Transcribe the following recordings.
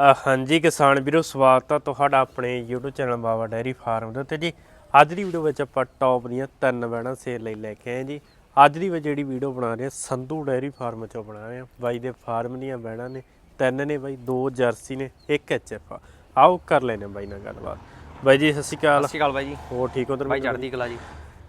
ਹਾਂਜੀ ਕਿਸਾਨ ਵੀਰੋ ਸਵਾਗਤ ਹੈ ਤੁਹਾਡਾ ਆਪਣੇ YouTube channel Baba dairy farm ਦੇ ਉੱਤੇ ਜੀ। ਅੱਜ ਦੀ ਵੀਡੀਓ ਵਿੱਚ ਆਪਾਂ ਟੌਪ ਦੀਆਂ ਤਿੰਨ ਵੈਣਾ ਸੇਲ ਲਈ ਲੈ ਕੇ ਆਏ ਜੀ। ਅੱਜ ਦੀ ਵਿੱਚ ਜਿਹੜੀ ਵੀਡੀਓ ਬਣਾ ਰਹੇ ਹਾਂ ਸੰਧੂ ਡੈਰੀ ਫਾਰਮ ਚੋਂ ਬਣਾ ਰਹੇ ਹਾਂ। ਬਾਈ ਦੇ ਫਾਰਮ ਦੀਆਂ ਵੈਣਾ ਨੇ ਤਿੰਨ ਨੇ ਬਾਈ ਦੋ ਜਰਸੀ ਨੇ ਇੱਕ ਐਚਐਫ ਆ। ਆਓ ਕਰ ਲੈਨੇ ਬਾਈ ਨਾਲ ਗੱਲਬਾਤ। ਬਾਈ ਜੀ ਸਤਿ ਸ਼੍ਰੀ ਅਕਾਲ। ਸਤਿ ਸ਼੍ਰੀ ਅਕਾਲ ਬਾਈ ਜੀ। ਹੋਰ ਠੀਕ ਹੋ? ਤੇ ਬਾਈ ਚੜ੍ਹਦੀ ਕਲਾ ਜੀ।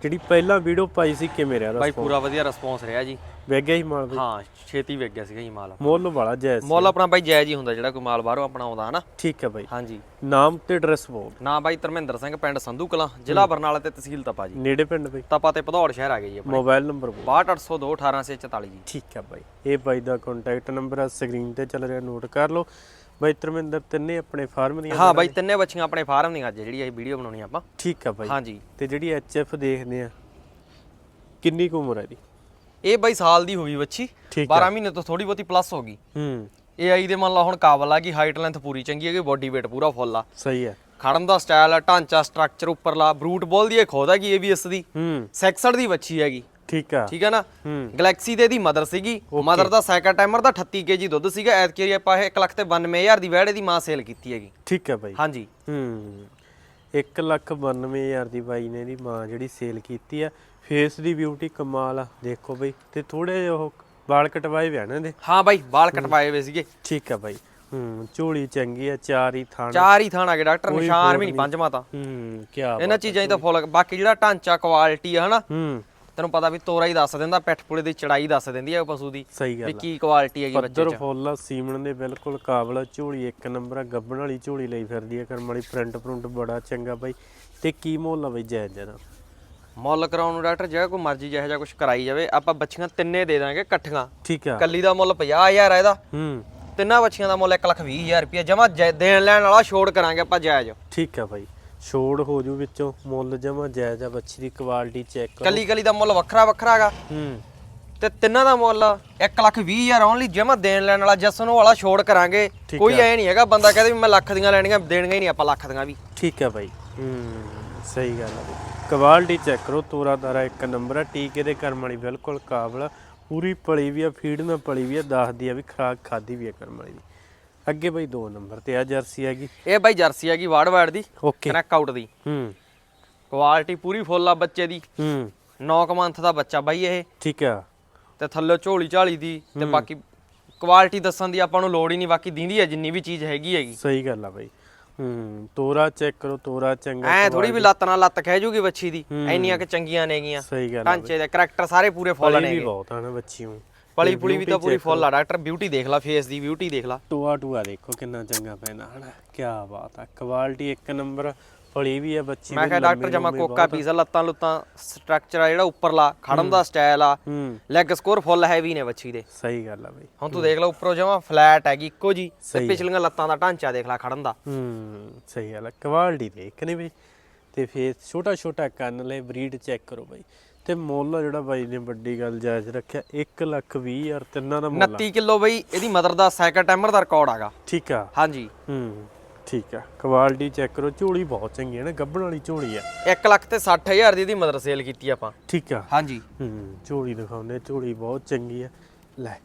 ਜਿਹੜੀ ਪਹਿਲਾਂ ਵੀਡੀਓ ਪਾਈ ਸੀ ਕਿਵੇਂ ਰਿਹਾ ਬਾਈ ਪੂਰਾ ਵਧੀਆ ਰਿਸਪੌਂਸ ਰਿਹਾ ਜੀ। ਵੇਖ ਗਿਆ ਹੀ ਮਾਲ ਬਾਈ? ਹਾਂ ਛੇਤੀ ਵਿਕ ਗਿਆ ਸੀਗਾ ਜੀ ਮਾਲ ਮੁੱਲ ਵਾਲਾ ਜੈਸ ਮੁੱਲ ਆਪਣਾ ਬਾਈ ਜਾਇਜ਼ ਹੀ ਹੁੰਦਾ ਜਿਹੜਾ ਕੋਈ ਮਾਲ ਬਾਹਰੋਂ ਆਪਣਾ ਆਉਂਦਾ ਹਨਾ? ਠੀਕ ਹੈ ਬਾਈ। ਹਾਂਜੀ। ਨਾਮ ਤੇ ਐਡਰੈਸ ਬੋਲ। ਨਾ ਬਾਈ ਧਰਮਿੰਦਰ ਸਿੰਘ ਪਿੰਡ ਸੰਧੂ ਕਲਾਂ ਜ਼ਿਲ੍ਹਾ ਬਰਨਾਲਾ ਤੇ ਤਹਿਸੀਲ ਤਪਾ ਜੀ। ਨੇੜੇ ਪਿੰਡ ਬਾਈ? ਤਪਾ ਤੇ ਭਦੌੜ ਸ਼ਹਿਰ ਆ ਗਏ ਜੀ ਆਪਣੇ। ਮੋਬਾਈਲ ਨੰਬਰ ਬੋਲ। 62802 18644 ਜੀ। ਠੀਕ ਹੈ ਬਾਈ। ਇਹ ਬਾਈ ਦਾ ਕੰਟੈਕਟ ਨੰਬਰ ਆ ਸਕਰੀਨ ਤੇ ਚੱਲ ਰਿਹਾ ਨੋਟ ਕਰ ਲਓ। ਬਾਈ ਧਰਮਿੰਦਰ ਤਿੰਨੇ ਆਪਣੇ ਫਾਰਮ ਦੀਆਂ ਹਾਂ ਬਾਈ ਤਿੰਨੇ ਬੱਚੀਆਂ ਆਪਣੇ ਫਾਰਮ ਦੀਆਂ ਅੱਜ ਜਿਹੜੀ ਇਹ ਵੀਡੀਓ ਬਣਾਉਣੀ ਆਪਾਂ। ਠੀਕ ਆ ਬਾਈ। ਹਾਂਜੀ। ਤੇ ਜਿਹੜੀ ਐਚਐਫ ਦੇਖਦੇ ਆ ਕਿੰਨੀ ਕੁ ਉਮਰ ਹੈ ਦੀ ਇਹ ਬਾਈ ਸਾਲ ਦੀ ਹੋ ਗਈ ਬੱਚੀ। ਠੀਕ 12 ਮਹੀਨੇ ਤੋਂ ਥੋੜੀ ਬਹੁਤੀ ਪਲੱਸ ਹੋ ਗਈ। ਹੂੰ। ਇਹ ਆਈ ਦੇ ਮੰਨ ਲਾ ਹੁਣ ਕਾਬਲ ਆ ਕਿ ਹਾਈਟ ਲੈਂਥ ਪੂਰੀ ਚੰਗੀ ਹੈ ਕਿ ਬੋਡੀ weight ਪੂਰਾ ਫੁੱਲ ਆ। ਸਹੀ ਹੈ ਖੜਨ ਦਾ ਸਟਾਈਲ ਆ ਢਾਂਚਾ ਸਟਰਕਚਰ ਉੱਪਰਲਾ ਬਰੂਟ ਬੋਲ ਦੀ ਇਹ ਖੋਦ ਹੈਗੀ ਏਬੀਐਸ ਦੀ। ਹੂੰ। ਸੈਕਸਡ ਦੀ ਵੱਛੀ ਹੈਗੀ। ਠੀਕ ਆ। ਠੀਕ ਹੈ ਨਾ? ਹੂੰ। ਗੈਲੈਕਸੀ ਦੇ ਦੀ ਮਦਰ ਸੀਗੀ। ਮਦਰ ਦਾ ਸੈਕੰਡ ਟਾਈਮਰ ਦਾ 38 ਕੇਜੀ ਦੁੱਧ ਸੀਗਾ। ਐਤਕੀ ਆਪਾਂ ਇਹ 1 ਲੱਖ ਤੇ 92000 ਦੀ ਵੈੜੇ ਦੀ ਮਾਂ ਸੇਲ ਕੀਤੀ ਹੈਗੀ। ਠੀਕ ਹੈ ਬਾਈ। ਹਾਂਜੀ। ਹੂੰ। 1 ਲੱਖ 92000 ਦੀ ਬਾਈ ਨੇ ਦੀ ਮਾਂ ਜਿਹੜੀ ਸੇਲ ਕੀਤੀ ਆ। ਫੇਸ ਦੀ ਬਿਊਟੀ ਕਮਾਲ ਆ ਦੇਖੋ ਬਈ। ਤੇ ਥੋੜੇ ਜਿਹੇ ਉਹ ਵਾਲ ਕਟਵਾਏ ਵੀ ਆ ਨਾ ਇਹਦੇ? ਹਾਂ ਬਾਈ ਵਾਲ ਕਟਵਾਏ ਹੋਏ ਸੀਗੇ। ਠੀਕ ਆ ਬਾਈ। ਹੂੰ ਝੋਲੀ ਚੰਗੀ ਆ ਚਾਰ ਹੀ ਥਾਣ। ਚਾਰ ਹੀ ਥਾਣ ਆ ਗਏ ਡਾਕਟਰ ਨਿਸ਼ਾਨ ਵੀ ਨਹੀਂ ਪੰਜਵਾਂ ਤਾਂ। ਹੂੰ ਕੀ ਇਹਨਾਂ ਚੀਜ਼ਾਂ 'ਚ ਤਾਂ ਫੁੱਲ ਬਾਕੀ ਜਿਹੜਾ ਢਾਂਚਾ ਕੁਆਲਿਟੀ ਆ ਹਨਾ। ਹੂੰ। ਤੈਨੂੰ ਪਤਾ ਵੀ ਤੋਰਾ ਹੀ ਦੱਸ ਦਿੰਦਾ ਪਿੱਠ ਪੁਲੇ ਦੀ ਚੜਾਈ ਦੱਸ ਦਿੰਦੀ ਹੈ ਪਸ਼ੂ ਦੀ ਸਹੀ ਵੀ ਗੱਲ ਆ। ਕੀ ਕੁਆਲਿਟੀ ਹੈਗੀ ਬੱਚੇ ਪੱਧਰ 'ਚ। ਫੁੱਲ ਸੀਮਣ ਦੇ ਬਿਲਕੁਲ ਕਾਬਲ ਝੋਲੀ ਇੱਕ ਨੰਬਰ ਆ ਗੱਬਣ ਵਾਲੀ ਝੋਲੀ ਲਈ ਫਿਰਦੀ ਆ ਕਰਮ ਵਾਲੀ ਪ੍ਰਿੰਟ ਪ੍ਰਿੰਟ ਬੜਾ ਚੰਗਾ ਬਾਈ। ਤੇ ਕੀ ਮੁੱਲ ਆ ਬਈ ਜਾਇਜ਼ ਜਰਾ ਮੁੱਲ ਕਰਾਉਣ ਨੂੰ ਡਾਕਟਰ ਜਿਹੜਾ ਕੋਈ ਮਰਜ਼ੀ ਜਿਹੋ ਜਿਹਾ ਕੁਝ ਕਰਾਈ ਜਾਵੇ ਆਪਾਂ ਬੱਚੀਆਂ ਤਿੰਨੇ ਦੇ ਦਾਂਗੇ ਇਕੱਠੀਆਂ। ਠੀਕ ਆ। ਕੱਲੀ ਦਾ ਮੁੱਲ 50000 ਆ ਇਹਦਾ। ਹੂੰ। ਤਿੰਨਾਂ ਬੱਚੀਆਂ ਦਾ ਮੁੱਲ 120000 ਰੁਪਏ ਜਮਾ ਦੇਣ ਲੈਣ ਵਾਲਾ ਛੋੜ ਕਰਾਂਗੇ ਆਪਾਂ ਜਾਇਜ਼। ਠੀਕ ਆ ਬਾਈ। ਛੋੜ ਹੋ ਜੂ ਵਿੱਚੋਂ ਮੁੱਲ ਜਮਾ ਜਾਇਜ਼ ਆ ਬੱਚੀ ਦੀ ਕੁਆਲਿਟੀ ਚੈੱਕ ਕਰੋ। ਕੱਲੀ ਕੱਲੀ ਦਾ ਮੁੱਲ ਵੱਖਰਾ ਵੱਖਰਾ ਹੈਗਾ। ਹੂੰ। ਤੇ ਤਿੰਨਾਂ ਦਾ ਮੁੱਲ 120000 ਓਨਲੀ ਜਮਾ ਦੇਣ ਲੈਣ ਵਾਲਾ ਜਸਨ ਵਾਲਾ ਛੋੜ ਕਰਾਂਗੇ। ਠੀਕ ਕੋਈ ਐ ਨਹੀਂ ਹੈਗਾ ਬੰਦਾ ਕਹਿੰਦੇ ਵੀ ਮੈਂ ਲੱਖ ਦੀਆਂ ਲੈਣੀਆਂ ਦੇਣਗੇ ਹੀ ਨਹੀਂ ਆਪਾਂ ਲੱਖ ਦੀਆਂ ਵੀ। ਠੀਕ ਆ ਬਾਈ। ਹੂੰ ਸਹੀ ਗੱਲ ਬਈ। ਕੁਆਲਿਟੀ ਚੈੱਕ ਕਰੋ ਤੋਰਾ ਤਾਰਾ ਇੱਕ ਨੰਬਰ ਆ ਟੀਕੇ ਦੇ ਕਰਮ ਵਾਲੀ ਬਿਲਕੁਲ ਕਾਬਲ ਪੂਰੀ ਪਲੀ ਵੀ ਆ ਫੀਡ ਨਾਲ ਪਲੀ ਵੀ ਆ ਦੱਸਦੀ ਆ ਵੀ ਖਰਾਕ ਖਾਦੀ ਵੀ ਆ ਕਰਮ ਵਾਲੀ ਦੀ। ਅੱਗੇ ਬਈ ਦੋ ਨੰਬਰ ਤੇ ਆ ਜਰਸੀ ਹੈਗੀ। ਇਹ ਬਾਈ ਜਰਸੀ ਹੈਗੀ ਵਾਰਡ ਵਾਰਡ ਦੀ ਓਕੇ। ਕਨੈਕ ਆਊਟ ਦੀ। ਹੂੰ। ਕੁਆਲਿਟੀ ਪੂਰੀ ਫੁੱਲ ਆ ਬੱਚੇ ਦੀ। ਹੂੰ। 9 ਮੰਥ ਦਾ ਬੱਚਾ ਬਾਈ ਇਹ। ਠੀਕ ਆ। ਤੇ ਥੱਲੇ ਝੋਲੀ ਝਾਲੀ ਦੀ ਤੇ ਬਾਕੀ ਕੁਆਲਿਟੀ ਦੱਸਣ ਦੀ ਆਪਾਂ ਨੂੰ ਲੋੜ ਹੀ ਨਹੀਂ ਬਾਕੀ ਦਿੰਦੀ ਹੈ ਜਿੰਨੀ ਵੀ ਚੀਜ਼ ਹੈਗੀ ਹੈਗੀ। ਸਹੀ ਗੱਲ ਆ ਬਾਈ। ਹੂੰ ਤੋਰਾ ਚੈੱਕ ਕਰੋ ਤੋਰਾ ਚੰਗਾ ਐ ਥੋੜੀ ਵੀ ਲੱਤ ਨਾਲ ਲੱਤ ਖਹਿ ਜੂਗੀ ਬੱਚੀ ਦੀ। ਐਨੀਆਂ ਕਿ ਚੰਗੀਆਂ ਨੇਗੀਆਂ। ਸਹੀ ਗੱਲ ਆ ਢਾਂਚੇ ਦੇ ਕਰੈਕਟਰ ਸਾਰੇ ਪੂਰੇ ਫੁੱਲ ਪਲੀ ਵੀ ਨੇਗੇ ਬਹੁਤ ਆ ਨਾ ਬੱਚੀ ਨੂੰ। ਪਲੀ ਪੁਲੀ ਵੀ ਤਾਂ ਪੂਰੀ ਫੁੱਲ ਆ। ਡਾਕਟਰ ਬਿਊਟੀ ਦੇਖ ਲਾ ਫੇਸ ਦੀ ਬਿਊਟੀ ਦੇਖ ਲਾ। ਟੂਆ ਟੂਆ ਦੇਖੋ ਕਿੰਨਾ ਚੰਗਾ ਪੈਣਾ ਹਨਾ? ਕੀ ਬਾਤ ਆ ਕੁਆਲਿਟੀ ਇੱਕ ਨੰਬਰ ਪਲੀ ਵੀ ਆ ਬੱਚੀ ਮੈਂ ਕਿਹਾ ਡਾਕਟਰ ਜਮਾ ਕੋਕਾ ਪੀਜ਼ਾ ਲੱਤਾਂ ਲੁੱਤਾਂ ਸਟਰਕਚਰ ਆ ਜਿਹੜਾ ਉੱਪਰਲਾ ਖੜਨ ਦਾ ਸਟਾਈਲ ਆ। ਲੈਗ ਸਕੋਰ ਫੁੱਲ ਹੈਵੀ ਨੇ ਬੱਚੀ ਦੇ। ਸਹੀ ਗੱਲ ਆ ਬਾਈ। ਹੁਣ ਤੂੰ ਦੇਖ ਲੈ ਉੱਪਰੋਂ ਜਮਾ ਫਲੈਟ ਹੈਗੀ ਇੱਕੋ ਜੀ ਤੇ ਪਿਛਲੀਆਂ ਲੱਤਾਂ ਦਾ ਢਾਂਚਾ ਦੇਖ ਲੈ ਖੜਨ ਦਾ। ਹੂੰ ਸਹੀ ਗੱਲ ਆ। ਕੁਆਲਿਟੀ ਦੇਖ ਨੇ ਬਈ। ਤੇ ਫੇਰ ਛੋਟਾ ਛੋਟਾ ਕੰਨ ਲੈ ਬਰੀਡ ਚੈੱਕ ਕਰੋ ਬਾਈ। ਤੇ ਮੁੱਲ ਆ ਜਿਹੜਾ ਬਾਈ ਨੇ ਵੱਡੀ ਗੱਲ ਜਾਇਜ਼ ਰੱਖਿਆ 1 ਲੱਖ 20 ਹਜ਼ਾਰ ਤਿੰਨਾਂ ਦਾ ਮੁੱਲ ਆ। 29 ਕਿਲੋ ਬਈ ਇਹਦੀ ਮਦਰ ਦਾ ਸੈਕਿੰਡ ਟਾਈਮਰ ਦਾ ਰਿਕਾਰਡ ਹੈਗਾ ਠੀਕ ਆ। ਹਾਂਜੀ। ਹੂੰ ਠੀਕ ਆ। ਕੁਆਲਿਟੀ ਚੈੱਕ ਕਰੋ ਝੋਲੀ ਬਹੁਤ ਚੰਗੀ ਹੈ ਨਾ ਗੱਬਣ ਵਾਲੀ ਝੋਲੀ ਆ। 1 ਲੱਖ ਤੇ 60000 ਦੀ ਇਹਦੀ ਮਦਰ ਸੇਲ ਕੀਤੀ ਆਪਾਂ। ਠੀਕ ਆ। ਹਾਂਜੀ। ਹੂੰ ਝੋਲੀ ਦਿਖਾਉਂਦੇ ਝੋਲੀ ਬਹੁਤ ਚੰਗੀ ਆ। ਲੈ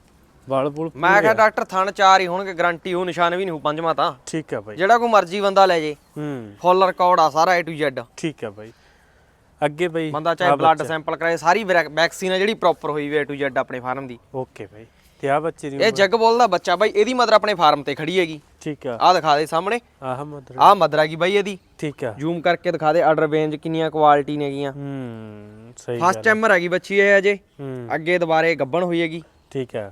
ਵਾਲ ਬੁਲ ਮੈਂ ਕਿਹਾ ਡਾਕਟਰ ਥਣ ਚਾਰ ਹੀ ਹੋਣਗੇ ਗਾਰੰਟੀ ਉਹ ਨਿਸ਼ਾਨ ਵੀ ਨਹੀਂ ਹੋ ਪੰਜਵਾਂ ਤਾਂ। ਠੀਕ ਆ ਬਾਈ। ਜਿਹੜਾ ਕੋਈ ਮਰਜ਼ੀ ਬੰਦਾ ਲੈ ਜੇ। ਹੂੰ। ਫੁੱਲ ਰਿਕਾਰਡ ਆ ਸਾਰਾ A to Z ਠੀਕ ਆ ਬਾਈ। ਅੱਗੇ ਬਾਈ ਬੰਦਾ ਚਾਹੇ ਬਲੱਡ ਸੈਂਪਲ ਕਰਾਏ ਸਾਰੀ ਵੈਕਸੀਨ ਹੈ ਜਿਹੜੀ ਪ੍ਰੋਪਰ ਹੋਈ ਵੀ A to Z ਆਪਣੇ ਫਾਰਮ ਦੀ। ਓਕੇ ਬਾਈ ਤੇ ਆ ਬੱਚੇ ਦੀ ਇਹ ਜੱਗ ਬੋਲਦਾ ਬੱਚਾ ਬਾਈ ਇਹਦੀ ਮਦਰ ਆਪਣੇ ਫਾਰਮ ਤੇ ਖੜੀ ਹੈਗੀ। ਠੀਕ ਆ। ਆਹ ਦਿਖਾ ਦੇ ਸਾਹਮਣੇ। ਆਹ ਮਦਰ ਆਹ ਮਦਰ ਹੈਗੀ ਬਾਈ ਇਹਦੀ। ਠੀਕ ਆ। ਜ਼ੂਮ ਕਰਕੇ ਦਿਖਾ ਦੇ ਆਰਡਰ ਰੇਂਜ ਕਿੰਨੀਆਂ ਕੁਆਲਿਟੀ ਨੇਗੀਆਂ ਹੂੰ ਸਹੀ ਫਸਟ ਟਾਈਮਰ ਹੈਗੀ ਬੱਚੀ ਇਹ ਅਜੇ। ਹੂੰ। ਅੱਗੇ ਦੁਬਾਰੇ ਗੱਬਣ ਹੋਈ ਹੈਗੀ। ਠੀਕ ਆ।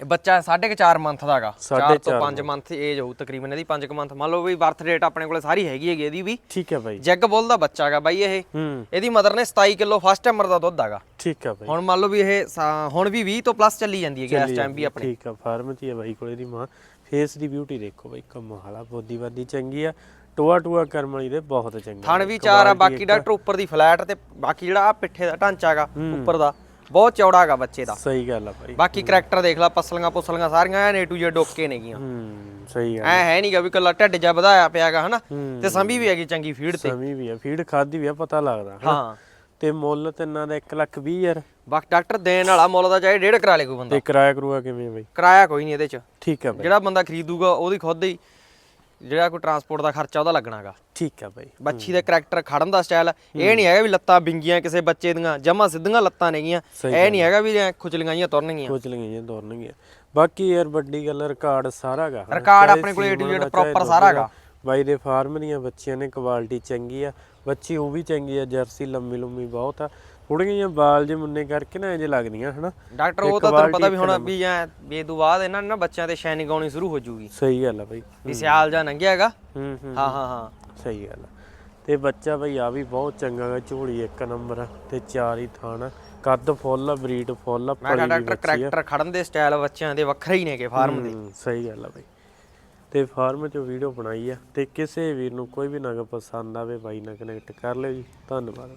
ਇਹ ਬੱਚਾ 4.5 ਮੰਥ ਦਾ ਹੈਗਾ 4 ਸਾਢੇ ਤੋਂ ਚਾਰ 5 ਮੰਥ ਏਜ ਹੋਊ ਤਕਰੀਬਨ ਇਹਦੀ 5 ਮੰਥ ਮੰਨ ਲਓ ਵੀ ਬਰਥ ਡੇਟ ਆਪਣੇ ਕੋਲੇ ਸਾਰੀ ਹੈਗੀ ਹੈਗੀ ਇਹਦੀ ਵੀ। ਠੀਕ ਆ ਬਾਈ। ਜੱਗ ਬੋਲ ਦਾ ਬੱਚਾ ਹੈਗਾ ਬਾਈ ਇਹ। ਹੂੰ। ਇਹਦੀ ਮਦਰ ਨੇ 27 ਕਿਲੋ ਫਸਟ ਟਾਈਮਰ ਦਾ ਦੁੱਧ ਹੈਗਾ ਠੀਕ ਆ ਬਾਈ। ਹੁਣ ਮੰਨ ਲਓ ਵੀ ਇਹ ਹੁਣ ਵੀ 20 ਤੋਂ ਪਲੱਸ ਚੱਲੀ ਜਾਂਦੀ ਹੈਗੀ ਇਸ ਟਾਈਮ ਵੀ ਆਪਣੇ। ਠੀਕ ਆ ਫਾਰਮ ਚ ਹੀ ਆ ਬਾਈ ਕੋਲੇ ਦੀ ਮਾਂ। ਫੇਸ ਦੀ ਬਿਊਟੀ ਦੇਖੋ ਬਾਈ ਕਮਾਲਾ ਬੋਦੀ ਬਾਦੀ ਚੰਗੀ ਆ। ਟੋਆ ਟੋਆ ਕਰਮ ਵਾਲੀ ਦੇ ਬਹੁਤ ਚੰਗੀ ਥਣ ਵੀ ਚਾਰ ਆ ਬਾਕੀ ਡਾਕਟਰ ਉੱਪਰ ਦੀ ਫਲੈਟ ਤੇ ਬਾਕੀ ਜਿਹੜਾ ਆ ਪਿੱਠੇ ਦਾ ਢਾਂਚਾ ਹੈਗਾ ਉੱਪਰ ਦਾ। ਬਹੁਤ ਚੌੜਾ ਹੈਗਾ ਬੱਚੇ ਦਾ। ਸਹੀ ਗੱਲ ਆ ਬਾਈ। ਬਾਕੀ ਕਰੈਕਟਰ ਦੇਖ ਲੈ ਪਸਲੀਆਂ ਪੁਸਲੀਆਂ ਸਾਰੀਆਂ ਐ ਏ ਟੂ ਜ਼ੈਡ ਓਕੇ ਨੇਗੀਆਂ। ਹੂੰ ਸਹੀ ਆ। ਐ ਹੈ ਨਹੀਂਗਾ ਵੀ ਕੱਲਾ ਢਿੱਡ ਜਾ ਵਧਾਇਆ ਪਿਆਗਾ ਹਨਾ। ਤੇ ਸੰਭੀ ਵੀ ਹੈਗੀ ਚੰਗੀ ਫੀਡ ਤੇ। ਸਮੀ ਵੀ ਆ ਫੀਡ ਖਾਦੀ ਵੀ ਆ ਪਤਾ ਲੱਗਦਾ? ਹਾਂ। ਤੇ ਮੁੱਲ ਤਿੰਨਾਂ ਦਾ 1 ਲੱਖ 20 ਹਜ਼ਾਰ। ਬਾਕੀ ਡਾਕਟਰ ਦੇਣ ਵਾਲਾ ਮੁੱਲ ਦਾ ਚਾਹੇ ਡੇਢ ਕਰਾ ਲੇ ਕੋਈ ਬੰਦਾ। ਤੇ ਕਿਰਾਇਆ ਕਰੂਆ ਕਿਵੇਂ ਬਈ? ਕਿਰਾਇਆ ਕੋਈ ਨਹੀਂ ਇਹਦੇ ਚ। ਠੀਕ ਆ ਬਈ। ਜਿਹੜਾ ਬੰਦਾ ਖਰੀਦੂਗਾ ਉਹਦੀ ਖੁਦ ਹੀ ਜਿਹੜਾ ਕੋਈ ਟਰਾਂਸਪੋਰਟ ਦਾ ਖਰਚਾ ਉਹਦਾ ਲੱਗਣਾਗਾ। ਠੀਕ ਆ ਬਈ। ਬੱਚੀ ਦਾ ਕਰੈਕਟਰ ਖੜਨ ਦਾ ਸਟਾਈਲ ਇਹ ਨਹੀਂ ਹੈਗਾ ਵੀ ਲੱਤਾਂ ਬਿੰਗੀਆਂ ਕਿਸੇ ਬੱਚੇ ਦੀਆਂ ਜਮਾ ਸਿੱਧੀਆਂ ਲੱਤਾਂ ਨੇਗੀਆਂ। ਇਹ ਨਹੀਂ ਹੈਗਾ ਵੀ ਖੁਚਲੀਆਂ ਜਿਹੀਆਂ ਤੁਰਨਗੀਆਂ। ਕੁਝ ਲਈਆਂ ਦੌੜਨਗੀਆਂ ਬਾਕੀ ਯਾਰ ਵੱਡੀ ਗੱਲ ਰਿਕਾਰਡ ਸਾਰਾ ਗਾ ਰਿਕਾਰਡ ਆਪਣੇ ਕੋਲ A to Z proper ਸਾਰਾ ਹੈਗਾ। ਬਾਈ ਦੇ ਫਾਰਮ ਦੀਆਂ ਬੱਚੀਆਂ ਨੇ ਕੁਆਲਿਟੀ ਚੰਗੀ ਆ। ਬੱਚੀ ਉਹ ਵੀ ਚੰਗੀ ਆ ਜਰਸੀ ਲੰਮੀ ਲੰਮੀ ਬਹੁਤ ਆ। ਥੋੜੀਆਂ ਜਿਹੀਆਂ ਬਾਲ ਜੇ ਮੁੰਨੇ ਕਰਕੇ ਨਾ ਇੰਜ ਲੱਗਦੀਆਂ ਹਨਾ? ਡਾਕਟਰ ਉਹ ਤਾਂ quality ਪਤਾ ਵੀ ਹੁਣ ਵੀ ਐ ਵੀ ਇਹ ਤੋਂ ਬਾਅਦ ਇਹਨਾਂ ਨੇ ਨਾ ਬੱਚਿਆਂ ਤੇ ਸ਼ਾਈਨਿੰਗ ਆਉਣੀ ਸ਼ੁਰੂ ਹੋ ਜਾਊਗੀ ਸਹੀ ਗੱਲ ਆ ਬਾਈ। ਵੀ ਸਿਆਲ ਜਾਂ ਲੰਘਿਆ ਹੈਗਾ। ਹੂੰ ਹੂੰ ਹਾਂ ਹਾਂ। ਹਾਂ ਸਹੀ ਗੱਲ ਆ। ਤੇ ਬੱਚਾ ਬਈ ਆ ਵੀ ਬਹੁਤ ਚੰਗਾ ਗਾ ਝੋਲੀ ਇੱਕ ਨੰਬਰ ਤੇ ਚਾਰ ਹੀ ਥਾਣ ਕੱਦ ਫੁੱਲ ਬਰੀਡ ਫੁੱਲ ਆ ਮੈਂ ਡਾਕਟਰ ਕਰੈਕਟਰ ਖੜਨ ਦੇ ਸਟਾਈਲ ਬੱਚਿਆਂ ਦੇ ਵੱਖਰੇ ਹੀ ਨੇਗੇ ਫਾਰਮ ਦੇ। ਹੂੰ, ਸਹੀ ਗੱਲ ਆ ਬਈ। ਤੇ ਫਾਰਮ 'ਚੋਂ ਵੀਡੀਓ ਬਣਾਈ ਆ ਤੇ ਕਿਸੇ ਵੀਰ ਨੂੰ ਕੋਈ ਵੀ ਨਗ ਪਸੰਦ ਆਵੇ ਬਾਈ ਨਾਲ ਕਨੈਕਟ ਕਰ ਲਿਓ ਜੀ। ਧੰਨਵਾਦ।